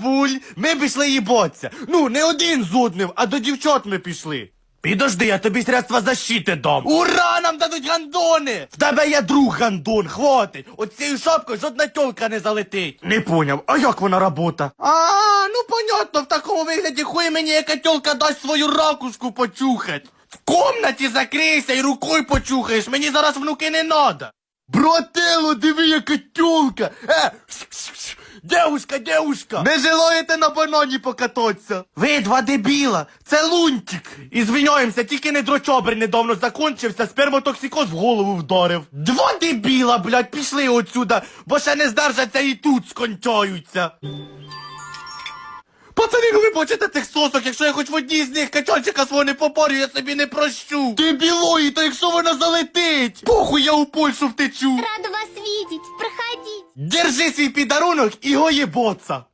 бабуль, ми пішли їботься. Ну, не один з одним, а до дівчот ми пішли. Підожди, я тобі средства защити дам. Ура, нам дадуть гандони! В тебе є друг гандон, хватить. От цією шапкою жодна тьолка не залетить. Не поняв, а як вона робота? А, ну понятно, в такому вигляді хуй мені яка тьолка дасть свою ракушку почухать. В комнаті закрийся і рукою почухаєш, мені зараз внуки не надо. Брателло, диви, яка тьолка! Е, Девушка, девушка! Не желаєте на банані покататися? Ви два дебіла! Це лунтик! І звиняємося, тільки не дрочобр недавно закончився, спермотоксикоз в голову вдарив. Два дебіла, блядь, пішли отсюда, бо ще не здержаться і тут скончаються. Пацани, ну ви хочете цих сосок, якщо я хоч в одній з них качальчика свого не попарю, я собі не прощу. Ти білої, то якщо вона залетить. Похуй, я у Польщу втечу. Проходите. Держи свій підарунок і гоєботса.